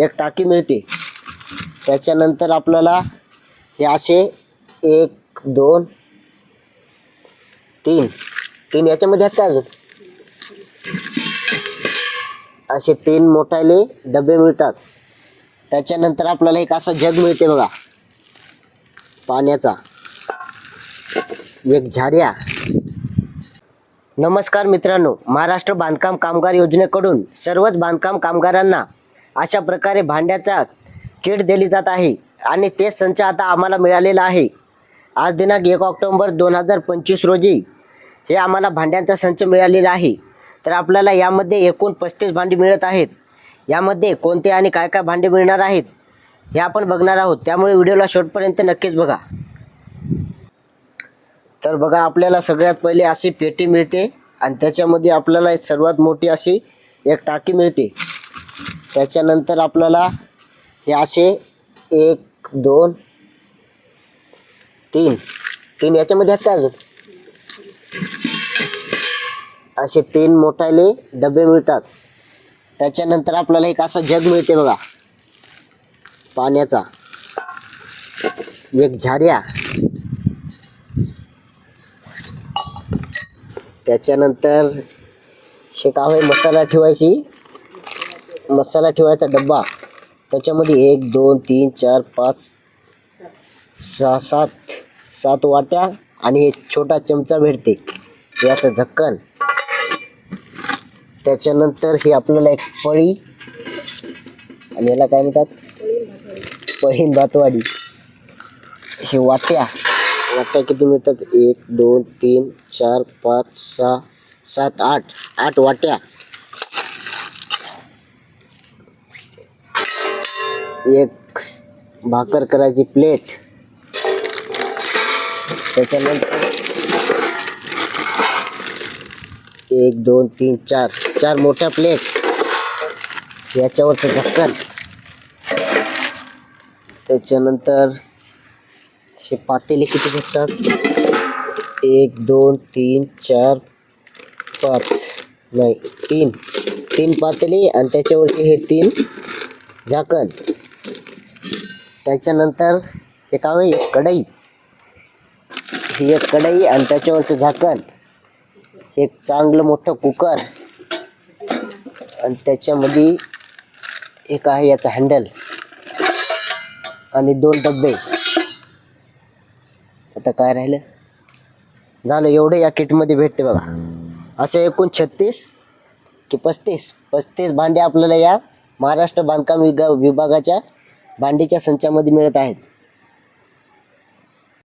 एक टाकी मिळते. त्याच्यानंतर आपल्याला हे असे एक दोन तीन तीन याच्यामध्ये आहेत का अजून? असे तीन मोठाले डबे मिळतात. त्याच्यानंतर आपल्याला एक असा जग मिळते बघा. पाण्याचा. एक झाऱ्या. नमस्कार मित्रांनो महाराष्ट्र बांधकाम कामगार योजनेकडून सर्वच बांधकाम कामगारांना अशा प्रकारे भांड्याचा किट दिली जात आहे आणि ते संच आता आम्हाला मिळालेला आहे. आज दिनांक एक ऑक्टोंबर दोन हजार पंचवीस रोजी हे आम्हाला भांड्यांचा संच मिळालेला आहे. तर आपल्याला यामध्ये एकूण पस्तीस भांडी मिळत आहेत. यामध्ये कोणते आणि काय काय भांडे मिळणार आहेत हे आपण बघणार आहोत. त्यामुळे व्हिडिओला शेवटपर्यंत नक्कीच बघा. तर बघा आपल्याला सगळ्यात पहिले अशी पेटी मिळते आणि त्याच्यामध्ये आपल्याला एक सर्वात मोठी अशी एक टाकी मिळते. त्याच्यानंतर आपल्याला हे असे एक दोन तीन. तीन याच्यामध्ये आहेत का अजून? असे तीन मोठाले डबे मिळतात. त्याच्यानंतर आपल्याला एक असा जग मिळते बघा. पाण्याचा. एक झाऱ्या. त्याच्यानंतर शेकावे मसाला ठेवायची. मसाला ठेवायचा डब्बा. त्याच्यामध्ये एक दोन तीन चार पाच सहा सात सात वाट्या आणि एक छोटा चमचा भेटते. याचं झक्कन त्याच्यानंतर हे आपल्याला एक पळी आणि याला काय म्हणतात? पळीन दातवाडी. हे वाट्या. वाट्या किती मिळतात? एक दोन तीन चार पाच सहा सात आठ. आठ वाट्या. एक भाकर करायची प्लेट. त्याच्यानंतर एक दोन तीन चार चार मोठ्या प्लेट. याच्यावरचं ढक्कन. त्याच्यानंतर हे पातेले किती भेटतात? एक दोन तीन चार पाच नाही तीन. तीन पातेले आणि त्याच्यावरचे हे तीन झाकण. त्याच्यानंतर हे आहे कढई. ही एक कढई आणि त्याच्यावरचं झाकण. एक चांगलं मोठं कुकर. आणि त्याच्यामध्ये एक आहे याचं हँडल आणि दोन डब्बे आता काय राहिलं? झालं एवढं या किटमध्ये भेटते बघा. असे एकूण छत्तीस की पस्तीस. पस्तीस भांडे आपल्याला या महाराष्ट्र बांधकाम विगा विभागाच्या भांडीच्या संचामध्ये मिळत आहेत.